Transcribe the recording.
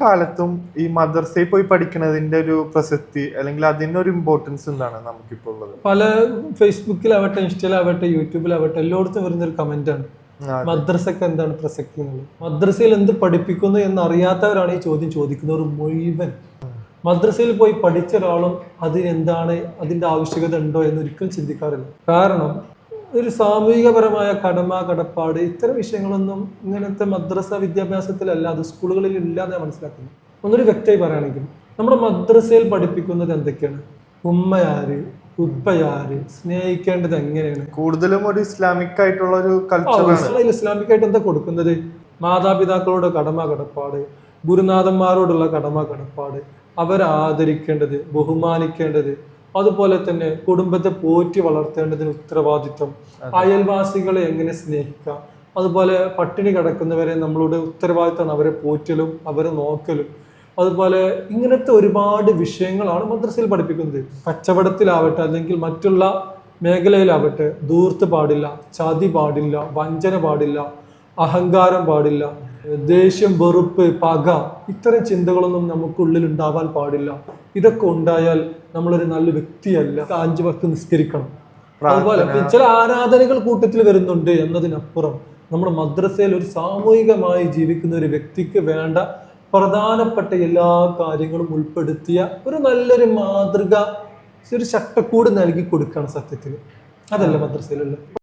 കാലത്തും ഈ മദ്രസയിൽ പോയി പഠിക്കുന്നതിന്റെ ഒരു പ്രസക്തി അല്ലെങ്കിൽ അതിന്റെ ഒരു ഇമ്പോർട്ടൻസ് എന്താണ് നമുക്കിപ്പോൾ ഉള്ളത്? പല ഫേസ്ബുക്കിലാവട്ടെ ഇൻസ്റ്റയിലാവട്ടെ യൂട്യൂബിലാവട്ടെ എല്ലായിടത്തും വരുന്ന ഒരു കമന്റാണ് ആണ്. മദ്രസക്ക് എന്താണ് പ്രസക്തി എന്നുള്ളത്? മദ്രസയിൽ എന്ത് പഠിപ്പിക്കുന്നു എന്ന് അറിയാത്തവരാണ് ഈ ചോദ്യം ചോദിക്കുന്നവർ മുഴുവൻ. മദ്രസയിൽ പോയി പഠിച്ച ഒരാളും അതിനെന്താണ് അതിന്റെ ആവശ്യകത ഉണ്ടോ എന്ന് ഒരിക്കലും ചിന്തിക്കാറില്ല. കാരണം ഒരു സാമൂഹികപരമായ കടമ കടപ്പാട് ഇത്തരം വിഷയങ്ങളൊന്നും ഇങ്ങനത്തെ മദ്രസ വിദ്യാഭ്യാസത്തിലല്ല അത് സ്കൂളുകളിൽ ഇല്ലാതെ മനസ്സിലാക്കുന്നു ഒന്നൊരു വ്യക്തമായി പറയുകയാണെങ്കിൽ നമ്മുടെ മദ്രസയിൽ പഠിപ്പിക്കുന്നത് എന്തൊക്കെയാണ്? ഉമ്മയാര് ഉപ്പയാര് സ്നേഹിക്കേണ്ടത് എങ്ങനെയാണ്? കൂടുതലും ഒരു ഇസ്ലാമിക് ആയിട്ടുള്ള ഒരു കൾച്ചറാണ് ഇസ്ലാ- ഇസ്ലാമിക്കായിട്ട് എന്താ കൊടുക്കുന്നത്? മാതാപിതാക്കളോട് കടമ കടപ്പാട് ഗുരുനാഥന്മാരോടുള്ള കടമ കടപ്പാട്. അവരെ ആദരിക്കേണ്ടത് ബഹുമാനിക്കേണ്ടത് അതുപോലെ തന്നെ കുടുംബത്തെ പോറ്റി വളർത്തേണ്ടതിന് ഉത്തരവാദിത്വം. അയൽവാസികളെ എങ്ങനെ സ്നേഹിക്കാം അതുപോലെ പട്ടിണി കിടക്കുന്നവരെ നമ്മളുടെ ഉത്തരവാദിത്തമാണ് അവരെ പോറ്റലും അവരെ നോക്കലും. അതുപോലെ ഇങ്ങനത്തെ ഒരുപാട് വിഷയങ്ങളാണ് മദ്രസയിൽ പഠിപ്പിക്കുന്നത്. കച്ചവടത്തിലാവട്ടെ അല്ലെങ്കിൽ മറ്റുള്ള മേഖലയിലാവട്ടെ ദൂർത്ത് പാടില്ല ചതി പാടില്ല വഞ്ചന പാടില്ല അഹങ്കാരം പാടില്ല ദേഷ്യം വെറുപ്പ് പക ഇത്തരം ചിന്തകളൊന്നും നമുക്കുള്ളിൽ ഉണ്ടാവാൻ പാടില്ല. ഇതൊക്കെ ഉണ്ടായാൽ നമ്മളൊരു നല്ല വ്യക്തിയല്ല. അഞ്ചു വക്ത് നിസ്കരിക്കണം. അതുപോലെ ചില ആരാധനകൾ കൂട്ടത്തിൽ വരുന്നുണ്ട് എന്നതിനപ്പുറം നമ്മുടെ മദ്രസയിൽ ഒരു സാമൂഹികമായി ജീവിക്കുന്ന ഒരു വ്യക്തിക്ക് വേണ്ട പ്രധാനപ്പെട്ട എല്ലാ കാര്യങ്ങളും ഉൾപ്പെടുത്തിയ ഒരു നല്ലൊരു മാതൃക ഒരു ശക്തക്കൂട് നൽകി കൊടുക്കുകയാണ് സത്യത്തിൽ. അതല്ല മദ്രസയിലുള്ള